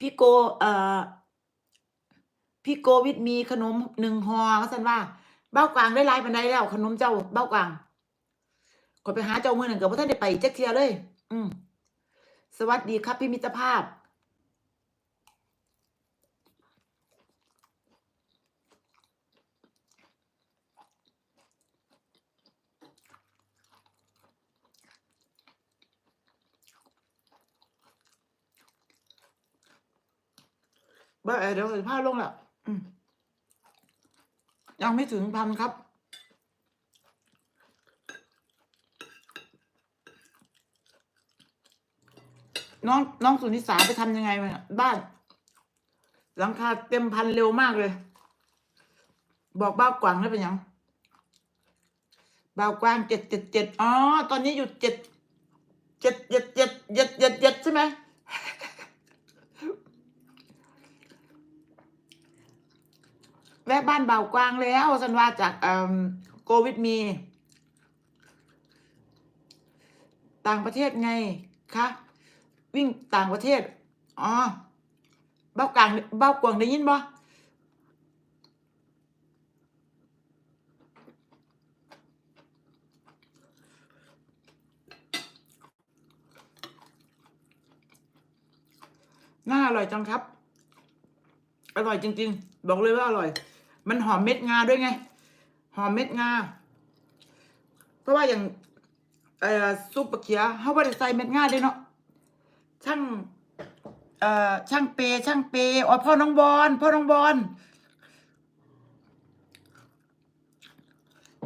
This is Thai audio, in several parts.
พี่โกเอ่อพี่โกวิทมีขนมหนึ่งห่อว่าซั่นว่า เบ้ากวางได้ไลายปานใดแล้ว ขนมเจ้าเบ้ากวางขอไปหาเจ้ามื้อนั้นก็บ่ทันได้ไปจักเทียเลย อืมสวัสดีครับพี่มิตรภาพ บ่เอ่อเดี๋ยวสิพาลงแล้วอืมยังไม่ถึงพันครับ น้องน้องสุนิสาไปทำยังไงมาเนี่ยบ้านหลังคาเต็มพันเร็วมากเลย บอกบ้าวกวางได้เป็นยังบ้าวกวางเจ็ดเจ็ดเจ็ดอ๋อ ตอนนี้อยู่เจ็ดเจ็ดเจ็ดเจ็ดเจ็ดเจ็ดเจ็ดใช่ไหม แวะบ้านเบากวางแล้วสันว่าจากโควิดมี ต่างประเทศไงคะวิ่งต่างประเทศ อ๋อ เบ้ากลางเบ้ากวางได้ยินบ่น่าอร่อยจังครับ ร่อยจริง ๆ บอกเลยว่าอร่อย มันหอมเม็ดงาด้วยไง หอมเม็ดงา เพราะว่าอย่างเอ่อซุปปลาเขียเขาไม่ได้ใส่เม็ดงาด้วยเนาะช่างเอ่อช่างเปย์ช่างเปย์อ๋อพ่อน้องบอลพ่อน้องบอล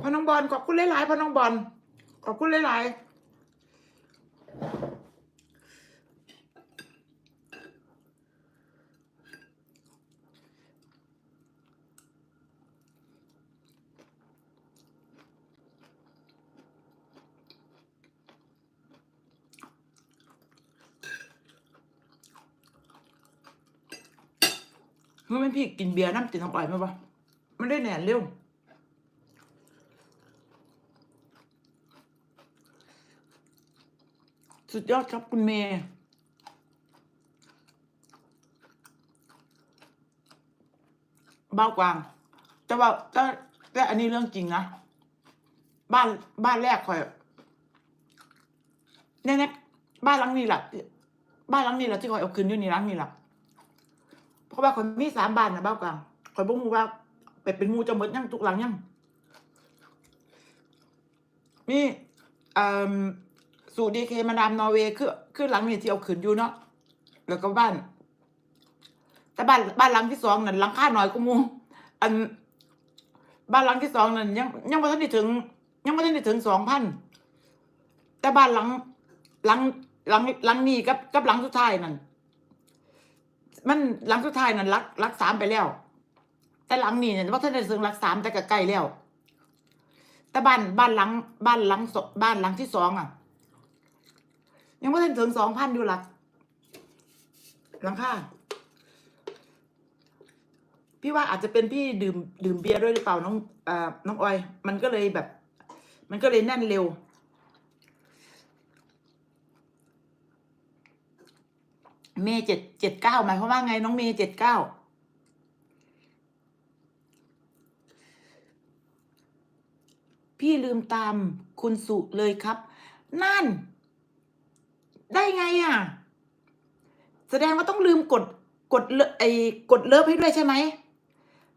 พ่อน้องบอลขอบคุณหลายๆพ่อน้องบอลขอบคุณหลายๆ เฮ้ยแม่พี่กินเบียร์น้ำติดน้ำอ่อยไหมวะไม่ได้แหน่นเร็วสุดยอดครับคุณเมย์เบ้ากวาง แต่ว่าแต่แต่อันนี้เรื่องจริงนะ บ้านบ้านแรกคอยแน่ๆบ้านหลังนี้แหละบ้านหลังนี้แหละที่คอยเอาคืนอยู่นี่หลังนี้แหละ เพราะว่าคนมีสามบ้านนะเบ้ากลางคอยบ่ฮู้ว่าไปเป็นหมูจะหมดยังทุกหลังยังนี่สูดีเคมาดามนอร์เวย์คือคือหลังนี้ที่เอาขืนอยู่เนาะแล้วก็บ้าน แต่บ้านบ้านหลังที่สองนั่นหลังค่าหน่อยก็มูอัน บ้านหลังที่สองนั่นยังยังไม่ทันได้ถึง ยังไม่ทันได้ถึงสองพันแต่บ้านหลังหลังหลังหลังนี้กับกับหลังสุดท้ายนั่น มันหลังสุดท้ายนั่นรักรักสามไปแล้ว แต่หลังนี้เนี่ยว่าท่านได้ซึ่งรักสามแต่ก็ใกล้แล้ว แต่บ้านบ้านหลัง บ้านหลังบ้านหลังที่สองอะ ยังไม่ทันถึงสองพันอยู่หลักหลังค่าพี่ว่าอาจจะเป็นพี่ดื่มดื่มเบียร์ด้วยหรือเปล่าน้องอ่อน้องออย มันก็เลยแบบ มันก็เลยแน่นเร็ว เมย์เจ็ดเจ็ดเก้าหมายความว่าไงน้องเมย์เจ็ดเก้าพี่ลืมตามคุณสุเลยครับ นั่น ได้ไงอะ แสดงว่าต้องลืมกดกดเลไอ้กดเลิฟให้ด้วยใช่ไหม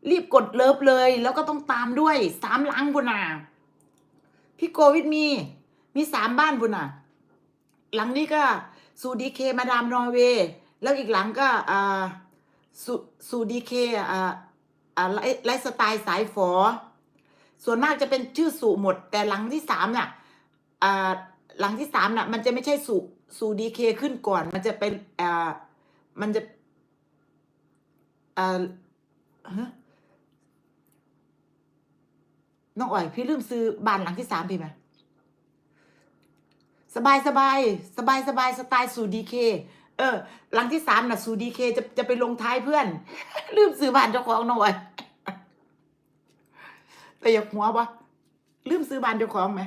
รีบกดเลิฟเลย แล้วก็ต้องตามด้วยสามลังบุญน่ะพี่โกวิทมี มีสามบ้านบุญน่ะหลังนี้ก็ สูดีเคมาดามนอร์เวย์แล้วอีกหลังก็อ่าสูสูดีเคอ่าอ่าไลฟ์สไตล์สายฝอ ส่วนมากจะเป็นชื่อสูหมด แต่หลังที่สามน่ะอ่าหลังที่สามน่ะ มันจะไม่ใช่สูสูดีเคขึ้นก่อน มันจะเป็นอ่ามันจะอ่าฮะน้องอ่อย พี่ลืมซื้อบ้านหลังที่สามพี่ไหม สบายสบายสบายสบายสไตล์สูดีเคเออ หลังที่สามน่ะสูดีเคจะจะไปลงท้ายเพื่อน ลืมซื้อบ้านเจ้าของหน่อยแต่อยากหัววะลืมซื้อบ้านเจ้าของไหม